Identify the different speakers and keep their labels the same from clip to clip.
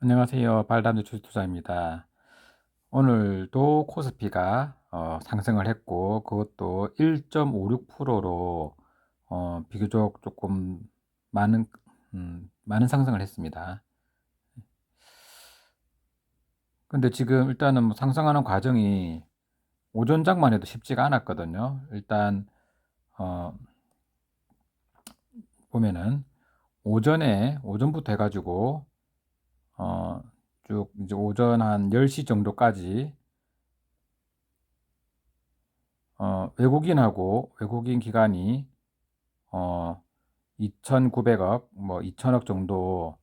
Speaker 1: 안녕하세요. 발담주 주투자입니다. 오늘도 코스피가 어, 상승을 했고 그것도 1.56%로 어, 비교적 조금 많은 음, 많은 상승을 했습니다. 근데 지금 일단은 뭐 상승하는 과정이 오전장만 해도 쉽지가 않았거든요. 일단 어, 보면은 오전에 오전부터 해가지고 어, 쭉 이제 오전 한 10시 정도까지 어, 외국인하고 외국인 기관이 어, 2,900억, 뭐 2,000억 정도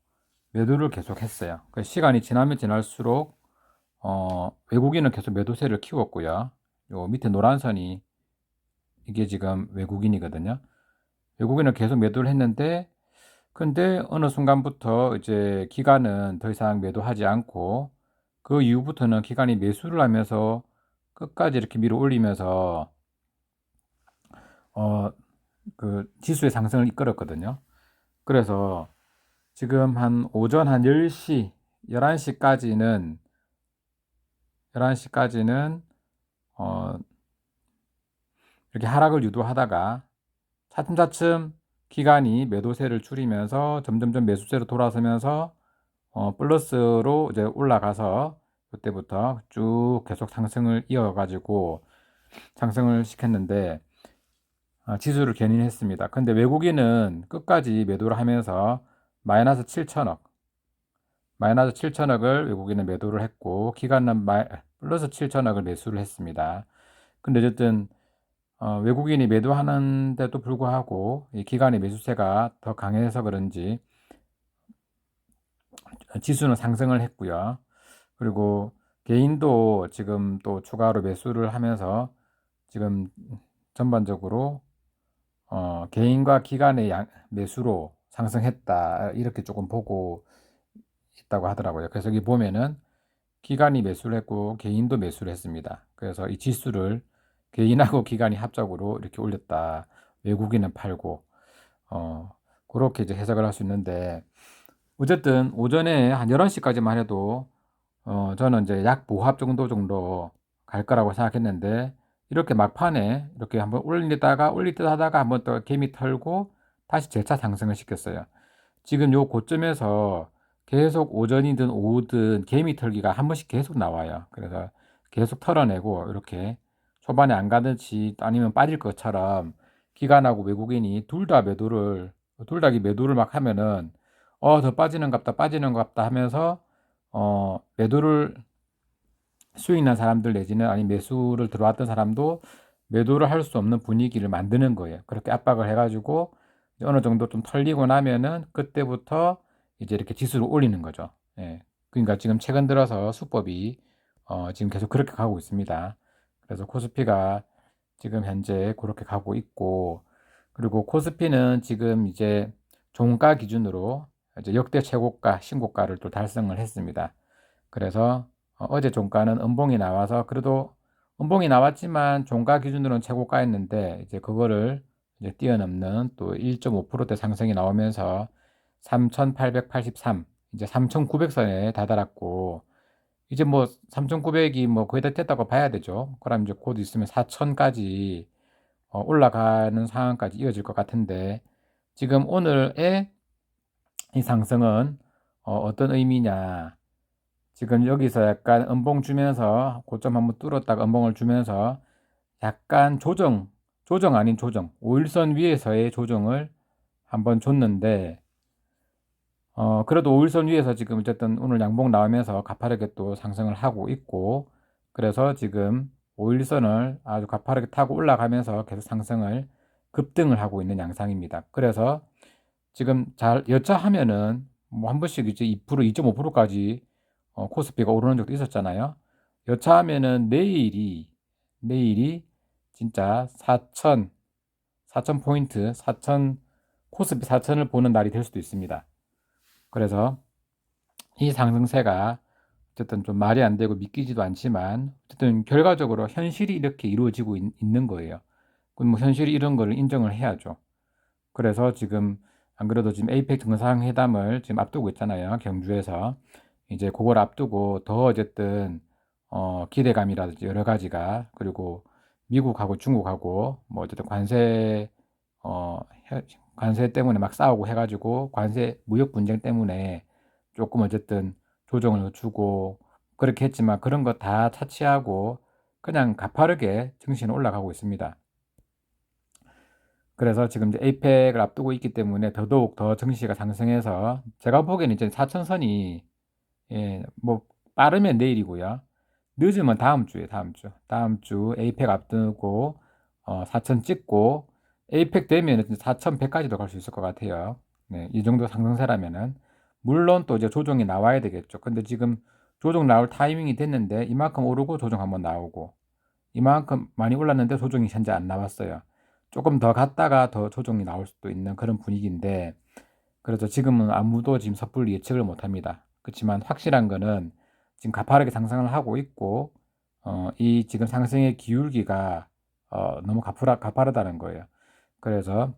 Speaker 1: 매도를 계속 했어요. 그 시간이 지나면 지날수록 어, 외국인은 계속 매도세를 키웠고요. 요 밑에 노란 선이 이게 지금 외국인이거든요. 외국인은 계속 매도를 했는데 근데 어느 순간부터 이제 기관은 더 이상 매도하지 않고 그 이후부터는 기관이 매수를 하면서 끝까지 이렇게 밀어 올리면서 어 그 지수의 상승을 이끌었거든요. 그래서 지금 한 오전 한 10시, 11시까지는 11시까지는 어 이렇게 하락을 유도하다가 차츰차츰 기간이 매도세를 줄이면서 점점점 매수세로 돌아서면서 어, 플러스로 이제 올라가서 그때부터 쭉 계속 상승을 이어가지고 상승을 시켰는데 어, 지수를 견인했습니다. 근데 외국인은 끝까지 매도를 하면서 마이너스 7천억 마이너스 7천억을 외국인은 매도를 했고 기간은 마이, 플러스 7천억을 매수를 했습니다. 근데 어쨌든 어, 외국인이 매도하는데도 불구하고 이 기관의 매수세가 더 강해서 그런지 지수는 상승을 했고요. 그리고 개인도 지금 또 추가로 매수를 하면서 지금 전반적으로 어, 개인과 기관의 양, 매수로 상승했다 이렇게 조금 보고 있다고 하더라고요. 그래서 여기 보면은 기관이 매수를 했고 개인도 매수를 했습니다. 그래서 이 지수를 개 인하고 기관이 합작으로 이렇게 올렸다. 외국인은 팔고 어, 그렇게 이제 해석을 할 수 있는데 어쨌든 오전에 한 11시까지만 해도 어, 저는 이제 약 보합 정도 정도 갈 거라고 생각했는데 이렇게 막판에 이렇게 한번 올리다가 올릴 듯 하다가 한번 또 개미 털고 다시 재차 상승을 시켰어요. 지금 요 고점에서 계속 오전이든 오후든 개미 털기가 한 번씩 계속 나와요. 그래서 계속 털어내고 이렇게 초반에 안 가든지 아니면 빠질 것처럼 기관하고 외국인이 둘 다 매도를 둘 다 매도를 막 하면은 어 더 빠지는 갑다 빠지는 갑다 하면서 어 매도를 수익 난 사람들 내지는 아니 매수를 들어왔던 사람도 매도를 할 수 없는 분위기를 만드는 거예요. 그렇게 압박을 해가지고 어느 정도 좀 털리고 나면은 그때부터 이제 이렇게 지수를 올리는 거죠. 예. 그러니까 지금 최근 들어서 수법이 어 지금 계속 그렇게 가고 있습니다. 그래서 코스피가 지금 현재 그렇게 가고 있고 그리고 코스피는 지금 이제 종가 기준으로 이제 역대 최고가 신고가를 또 달성을 했습니다. 그래서 어, 어제 종가는 음봉이 나와서 그래도 음봉이 나왔지만 종가 기준으로는 최고가였는데 이제 그거를 이제 뛰어넘는 또 1.5%대 상승이 나오면서 3,883 이제 3,900선에 다다랐고 이제 뭐 3,900이 뭐 거의 다 됐다고 봐야 되죠. 그럼 이제 곧 있으면 4,000까지 어, 올라가는 상황까지 이어질 것 같은데 지금 오늘의 이 상승은 어, 떤 의미냐? 지금 여기서 약간 음봉 주면서 고점 한번 뚫었다가 음봉을 주면서 약간 조정, 조정 아닌 조정, 5일선 위에서의 조정을 한번 줬는데 어, 그래도 5일선 위에서 지금 어쨌든 오늘 양봉 나오면서 가파르게 또 상승을 하고 있고, 그래서 지금 5일선을 아주 가파르게 타고 올라가면서 계속 상승을 급등을 하고 있는 양상입니다. 그래서 지금 잘 여차하면은 뭐 한 번씩 이제 2% 2.5%까지 어, 코스피가 오르는 적도 있었잖아요. 여차하면은 내일이 내일이 진짜 4천 4천 포인트 4천 코스피 4천을 보는 날이 될 수도 있습니다. 그래서 이 상승세가 어쨌든 좀 말이 안 되고 믿기지도 않지만 어쨌든 결과적으로 현실이 이렇게 이루어지고 있, 는 거예요. 그럼 뭐 현실이 이런 걸 인정을 해야죠. 그래서 지금 안 그래도 지금 에이펙 정상회담을 지금 앞두고 있잖아요. 경주에서. 이제 그걸 앞두고 더 어쨌든 어, 기대감이라든지 여러 가지가 그리고 미국하고 중국하고 뭐 어쨌든 관세 어, 관세 때문에 막 싸우고 해가지고 관세 무역 분쟁 때문에 조금 어쨌든 조정을 주고 그렇게 했지만 그런 거 다 차치하고 그냥 가파르게 증시는 올라가고 있습니다. 그래서 지금 이제 에이펙을 앞두고 있기 때문에 더더욱 더 증시가 상승해서 제가 보기에는 이제 4천선이 예, 뭐 빠르면 내일이고요. 늦으면 다음 주에 다음 주. 다음 주 에이펙 앞두고 어, 4천 찍고 에이펙 되면 4,100까지도 갈 수 있을 것 같아요. 네, 이 정도 상승세라면은 물론 또 이제 조정이 나와야 되겠죠. 근데 지금 조정 나올 타이밍이 됐는데 이만큼 오르고 조정 한번 나오고 이만큼 많이 올랐는데 조정이 현재 안 나왔어요. 조금 더 갔다가 더 조정이 나올 수도 있는 그런 분위기인데 그래서 지금은 아무도 지금 섣불리 예측을 못 합니다. 그렇지만 확실한 거는 지금 가파르게 상승을 하고 있고 어, 이 지금 상승의 기울기가 어, 너무 가파르, 가파르다는 거예요. 그래서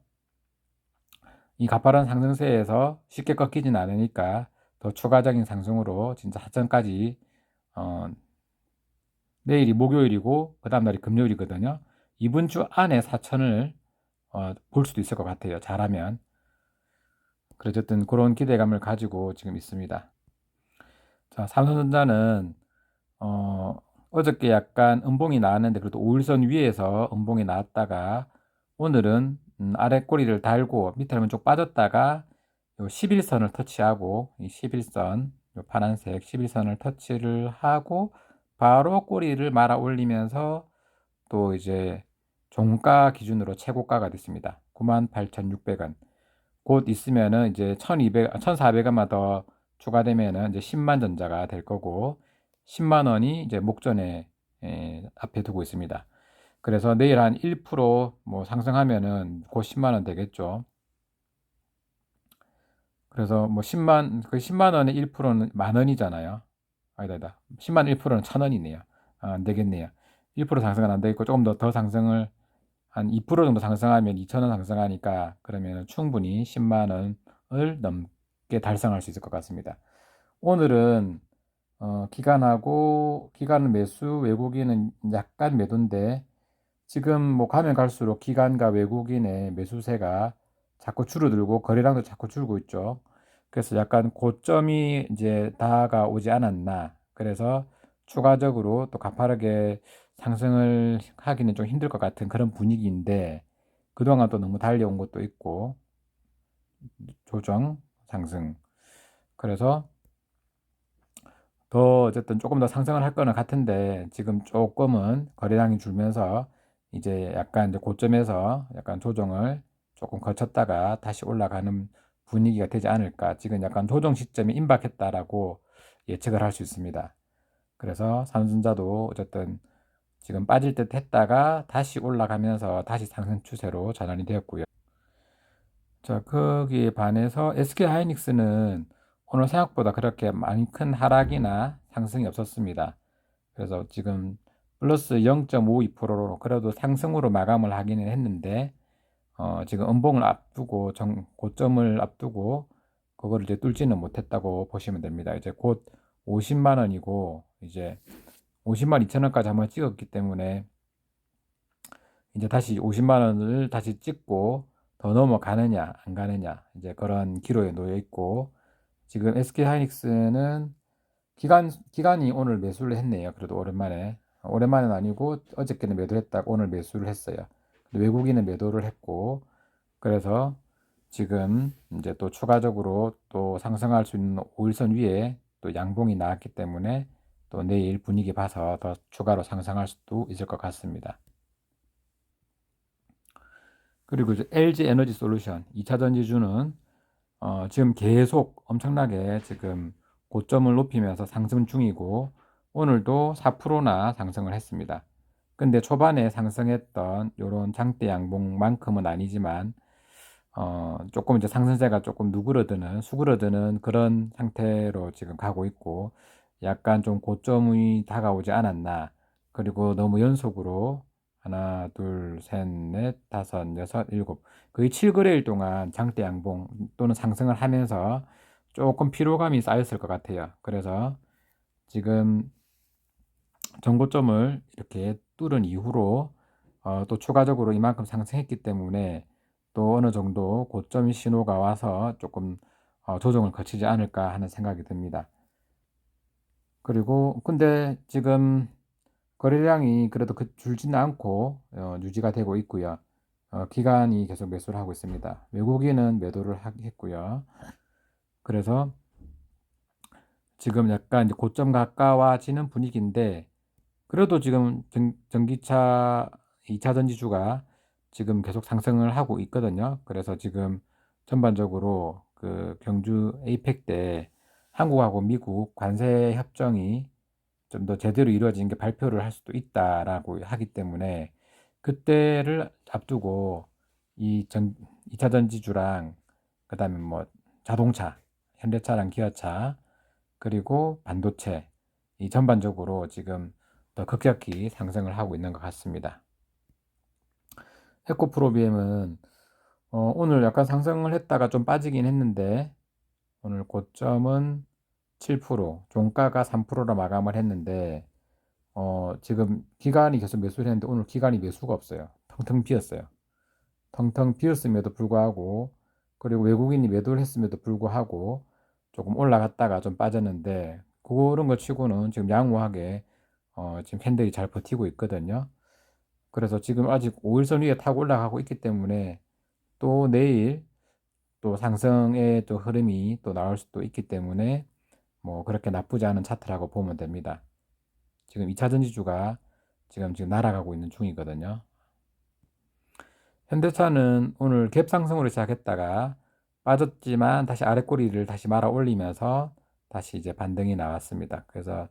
Speaker 1: 이 가파른 상승세에서 쉽게 꺾이진 않으니까 더 추가적인 상승으로 진짜 하천까지 어, 내일이 목요일이고 그 다음 날이 금요일이거든요. 이번 주 안에 4천을 어, 볼 수도 있을 것 같아요. 잘하면. 그래서 어쨌든 그런 기대감을 가지고 지금 있습니다. 자, 삼성전자는 어, 어저께 약간 음봉이 나왔는데 그래도 5일선 위에서 음봉이 나왔다가 오늘은 음, 아래 꼬리를 달고 밑으로 쭉 빠졌다가 요 11선을 터치하고 이 11선 요 파란색 11선을 터치를 하고 바로 꼬리를 말아 올리면서 또 이제 종가 기준으로 최고가가 됐습니다. 98,600원. 곧 있으면은 이제 1,200, 1,400원만 더 추가되면은 이제 10만 전자가 될 거고 10만 원이 이제 목전에 에, 앞에 두고 있습니다. 그래서 내일 한 1%뭐 상승하면은 곧 10만 원 되겠죠. 그래서 뭐 10만 그 10만 원의 1%는 만 원이잖아요. 아니다, 아니다. 10만 1%는 천 원이네요. 아, 안 되겠네요. 1% 상승은 안 되겠고 조금 더 더 상승을 한 2% 정도 상승하면 2천 원 상승하니까 그러면 충분히 10만 원을 넘게 달성할 수 있을 것 같습니다. 오늘은 어, 기간하고 기간 매수 외국인은 약간 매도인데 지금 뭐 가면 갈수록 기관과 외국인의 매수세가 자꾸 줄어들고 거래량도 자꾸 줄고 있죠. 그래서 약간 고점이 이제 다가오지 않았나. 그래서 추가적으로 또 가파르게 상승을 하기는 좀 힘들 것 같은 그런 분위기인데 그동안 또 너무 달려온 것도 있고 조정 상승. 그래서 더 어쨌든 조금 더 상승을 할 거는 같은데 지금 조금은 거래량이 줄면서 이제 약간 이제 고점에서 약간 조정을 조금 거쳤다가 다시 올라가는 분위기가 되지 않을까. 지금 약간 조정 시점이 임박했다라고 예측을 할 수 있습니다. 그래서 삼성전자도 어쨌든 지금 빠질 듯 했다가 다시 올라가면서 다시 상승 추세로 전환이 되었고요. 자, 거기에 반해서 SK 하이닉스는 오늘 생각보다 그렇게 많이 큰 하락이나 상승이 없었습니다. 그래서 지금 플러스 0.52%로 그래도 상승으로 마감을 하기는 했는데 어, 지금 음봉을 앞두고 정, 고점을 앞두고 그거를 이제 뚫지는 못했다고 보시면 됩니다. 이제 곧 50만 원이고 이제 50만 2천 원까지 한번 찍었기 때문에 이제 다시 50만 원을 다시 찍고 더 넘어가느냐 안 가느냐 이제 그런 기로에 놓여 있고 지금 SK 하이닉스는 기간 기간이 오늘 매수를 했네요. 그래도 오랜만에 오랜만은 아니고 어저께는 매도했다가 오늘 매수를 했어요. 외국인은 매도를 했고 그래서 지금 이제 또 추가적으로 또 상승할 수 있는 5일선 위에 또 양봉이 나왔기 때문에 또 내일 분위기 봐서 더 추가로 상승할 수도 있을 것 같습니다. 그리고 LG 에너지 솔루션 2차 전지주는 어 지금 계속 엄청나게 지금 고점을 높이면서 상승 중이고 오늘도 4%나 상승을 했습니다. 근데 초반에 상승했던 이런 장대 양봉만큼은 아니지만 어, 조금 이제 상승세가 조금 누그러드는 수그러드는 그런 상태로 지금 가고 있고 약간 좀 고점이 다가오지 않았나 그리고 너무 연속으로 하나 둘 셋 넷 다섯 여섯 일곱 거의 7거래일 동안 장대 양봉 또는 상승을 하면서 조금 피로감이 쌓였을 것 같아요. 그래서 지금 정고점을 이렇게 뚫은 이후로 어, 또 추가적으로 이만큼 상승했기 때문에 또 어느 정도 고점 신호가 와서 조금 어, 조정을 거치지 않을까 하는 생각이 듭니다. 그리고 근데 지금 거래량이 그래도 그 줄지는 않고 어, 유지가 되고 있고요. 어, 기관이 계속 매수를 하고 있습니다. 외국인은 매도를 했고요. 그래서 지금 약간 이제 고점 가까워지는 분위기인데 그래도 지금 전, 전기차 2차 전지주가 지금 계속 상승을 하고 있거든요. 그래서 지금 전반적으로 그 경주 에이펙 때 한국하고 미국 관세 협정이 좀 더 제대로 이루어진 게 발표를 할 수도 있다라고 하기 때문에 그때를 앞두고 이 전, 2차 전지주랑 그다음에 뭐 자동차, 현대차랑 기아차 그리고 반도체 이 전반적으로 지금 더 급격히 상승을 하고 있는 것 같습니다. 에코프로비엠은 어, 오늘 약간 상승을 했다가 좀 빠지긴 했는데 오늘 고점은 7%, 종가가 3%로 마감을 했는데 어, 지금 기간이 계속 매수를 했는데 오늘 기간이 매수가 없어요. 텅텅 비었어요. 텅텅 비었음에도 불구하고 그리고 외국인이 매도를 했음에도 불구하고 조금 올라갔다가 좀 빠졌는데 그런 거 치고는 지금 양호하게 어, 지금 캔들이 잘 버티고 있거든요. 그래서 지금 아직 5일선 위에 타고 올라가고 있기 때문에 또 내일 또 상승의 또 흐름이 또 나올 수도 있기 때문에 뭐 그렇게 나쁘지 않은 차트라고 보면 됩니다. 지금 2차 전지주가 지금 지금 날아가고 있는 중이거든요. 현대차는 오늘 갭 상승으로 시작했다가 빠졌지만 다시 아래 꼬리를 다시 말아 올리면서 다시 이제 반등이 나왔습니다. 그래서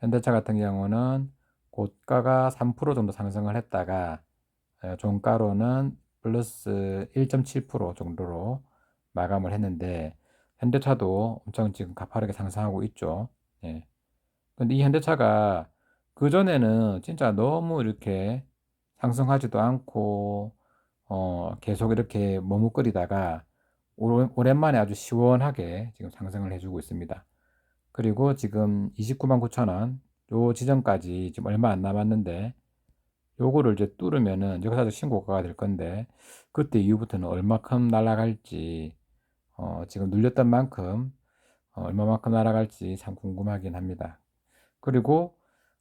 Speaker 1: 현대차 같은 경우는 고가가 3% 정도 상승을 했다가 어, 종가로는 플러스 1.7% 정도로 마감을 했는데 현대차도 엄청 지금 가파르게 상승하고 있죠. 예. 근데 이 현대차가 그 전에는 진짜 너무 이렇게 상승하지도 않고 어 계속 이렇게 머뭇거리다가 오랜만에 아주 시원하게 지금 상승을 해주고 있습니다. 그리고 지금 29만 9천 원, 요 지점까지 지금 얼마 안 남았는데, 요거를 이제 뚫으면은 여기서 신고가가 될 건데, 그때 이후부터는 얼마큼 날아갈지, 어, 지금 눌렸던 만큼, 어, 얼마만큼 날아갈지 참 궁금하긴 합니다. 그리고,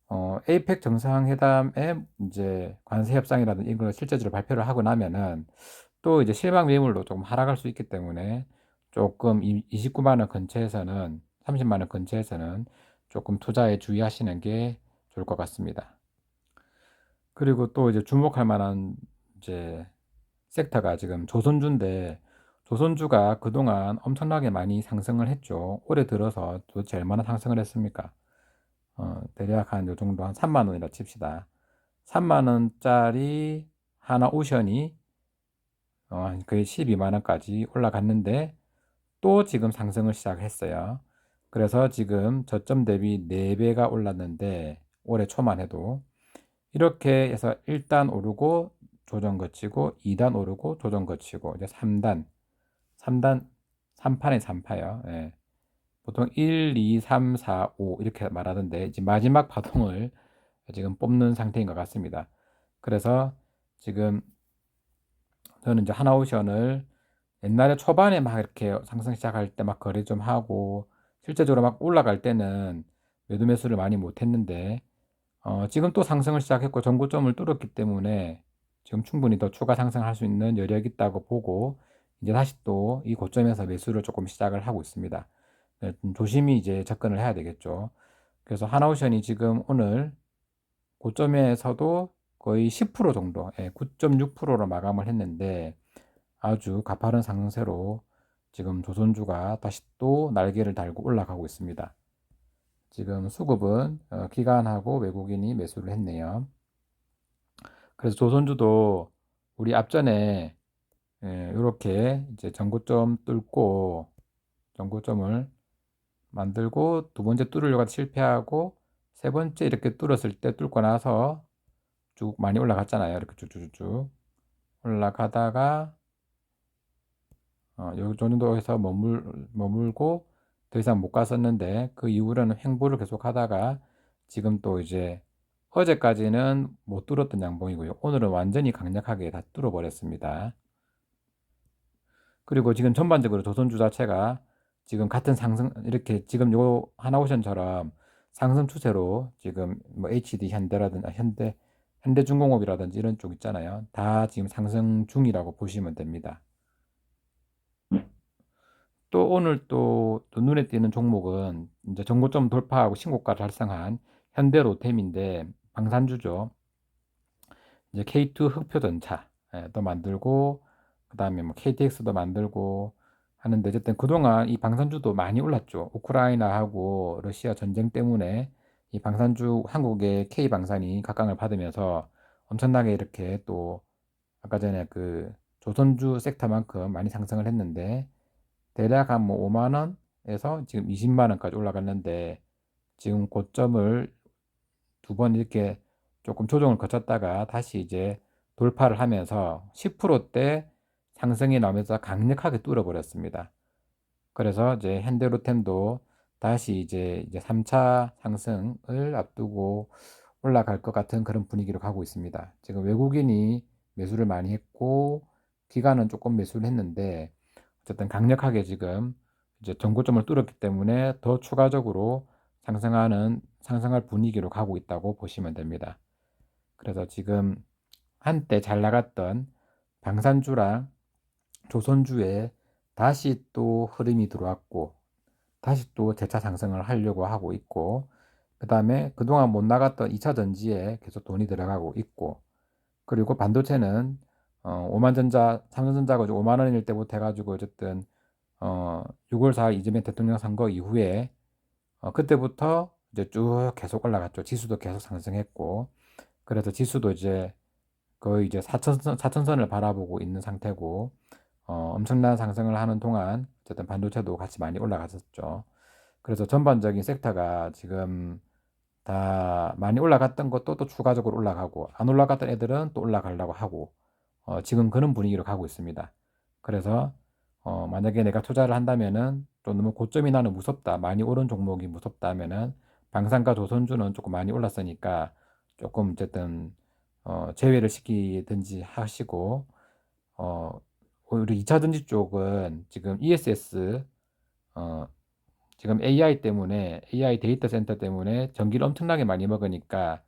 Speaker 1: 어, 에이펙 정상회담에 이제 관세 협상이라든지 이걸 실제적으로 발표를 하고 나면은 또 이제 실망 매물로 조금 하락할 수 있기 때문에 조금 29만 원 근처에서는 30만 원 근처에서는 조금 투자에 주의하시는 게 좋을 것 같습니다. 그리고 또 이제 주목할 만한 이제 섹터가 지금 조선주인데 조선주가 그동안 엄청나게 많이 상승을 했죠. 올해 들어서 도대체 얼마나 상승을 했습니까? 어, 대략 한 요 정도 한 3만 원이라 칩시다. 3만 원짜리 하나 오션이 어, 거의 12만 원까지 올라갔는데 또 지금 상승을 시작했어요. 그래서 지금 저점 대비 4배가 올랐는데 올해 초만 해도 이렇게 해서 1단 오르고 조정 거치고 2단 오르고 조정 거치고 이제 3단 3단 3판에 3파요. 예. 보통 1, 2, 3, 4, 5 이렇게 말하던데 이제 마지막 파동을 지금 뽑는 상태인 것 같습니다. 그래서 지금 저는 이제 하나오션을 옛날에 초반에 막 이렇게 상승 시작할 때 막 거래 좀 하고 실제적으로 막 올라갈 때는 매도 매수를 많이 못했는데 어, 지금 또 상승을 시작했고 전고점을 뚫었기 때문에 지금 충분히 더 추가 상승할 수 있는 여력이 있다고 보고 이제 다시 또 이 고점에서 매수를 조금 시작을 하고 있습니다. 네, 조심히 이제 접근을 해야 되겠죠. 그래서 하나오션이 지금 오늘 고점에서도 거의 10% 정도, 9.6%로 예, 마감을 했는데 아주 가파른 상승세로 지금 조선주가 다시 또 날개를 달고 올라가고 있습니다. 지금 수급은 어, 기관하고 외국인이 매수를 했네요. 그래서 조선주도 우리 앞전에 이렇게 예, 이제 전고점 뚫고 전고점을 만들고 두 번째 뚫으려고 실패하고 세 번째 이렇게 뚫었을 때 뚫고 나서 쭉 많이 올라갔잖아요. 이렇게 쭉쭉쭉 올라가다가 어, 요 정도에서 머물, 머물고 더 이상 못 갔었는데 그 이후로는 횡보를 계속 하다가 지금 또 이제 어제까지는 못 뚫었던 양봉이고요. 오늘은 완전히 강력하게 다 뚫어버렸습니다. 그리고 지금 전반적으로 조선주 자체가 지금 같은 상승 이렇게 지금 요 하나오션처럼 상승 추세로 지금 뭐 HD 현대라든지 아, 현대 현대중공업이라든지 이런 쪽 있잖아요. 다 지금 상승 중이라고 보시면 됩니다. 또 오늘 또, 또 눈에 띄는 종목은 이제 전고점 돌파하고 신고가 달성한 현대 로템인데 방산주죠. 이제 K2 흑표전차 예, 또 만들고 그다음에 뭐 KTX도 만들고 하는데 어쨌든 그동안 이 방산주도 많이 올랐죠. 우크라이나하고 러시아 전쟁 때문에 이 방산주 한국의 K 방산이 각광을 받으면서 엄청나게 이렇게 또 아까 전에 그 조선주 섹터만큼 많이 상승을 했는데 대략 한 뭐 5만 원에서 지금 20만 원까지 올라갔는데 지금 고점을 두 번 이렇게 조금 조정을 거쳤다가 다시 이제 돌파를 하면서 10%대 상승이 나오면서 강력하게 뚫어버렸습니다. 그래서 이제 현대로템도 다시 이제 이제 3차 상승을 앞두고 올라갈 것 같은 그런 분위기로 가고 있습니다. 지금 외국인이 매수를 많이 했고 기관은 조금 매수를 했는데 어쨌든 강력하게 지금 이제 전고점을 뚫었기 때문에 더 추가적으로 상승하는 상승할 분위기로 가고 있다고 보시면 됩니다. 그래서 지금 한때 잘 나갔던 방산주랑 조선주에 다시 또 흐름이 들어왔고 다시 또 재차 상승을 하려고 하고 있고 그 다음에 그동안 못 나갔던 2차 전지에 계속 돈이 들어가고 있고 그리고 반도체는 어, 5만전자, 삼성전자가 5만 원일 때부터 해가지고 어쨌든 어, 6월 4일 이재명 대통령 선거 이후에 어, 그때부터 이제 쭉 계속 올라갔죠. 지수도 계속 상승했고 그래서 지수도 이제 거의 이제 4천선, 4천선을 바라보고 있는 상태고 어, 엄청난 상승을 하는 동안 어쨌든 반도체도 같이 많이 올라갔었죠. 그래서 전반적인 섹터가 지금 다 많이 올라갔던 것도 또 추가적으로 올라가고 안 올라갔던 애들은 또 올라가려고 하고 어, 지금 그런 분위기로 가고 있습니다. 그래서 어, 만약에 내가 투자를 한다면은 또 너무 고점이 나는 무섭다 많이 오른 종목이 무섭다 하면은 방산과 조선주는 조금 많이 올랐으니까 조금 어쨌든 어, 제외를 시키든지 하시고 어, 우리 2차 전지 쪽은 지금 ESS 어, 지금 AI 때문에 AI 데이터 센터 때문에 전기를 엄청나게 많이 먹으니까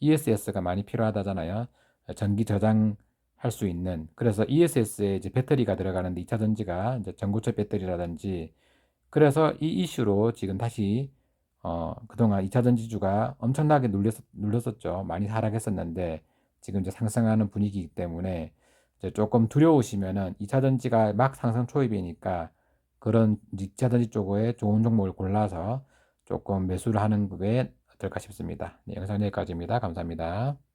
Speaker 1: ESS가 많이 필요하다잖아요. 전기 저장 할 수 있는 그래서 ESS에 이제 배터리가 들어가는데 2차 전지가 이제 전고체 배터리라든지 그래서 이 이슈로 지금 다시 어, 그동안 2차 전지주가 엄청나게 눌렸, 눌렸었죠. 많이 하락했었는데 지금 이제 상승하는 분위기이기 때문에 이제 조금 두려우시면은 2차 전지가 막 상승 초입이니까 그런 2차 전지 쪽에 좋은 종목을 골라서 조금 매수를 하는 게 어떨까 싶습니다. 네, 영상 여기까지입니다. 감사합니다.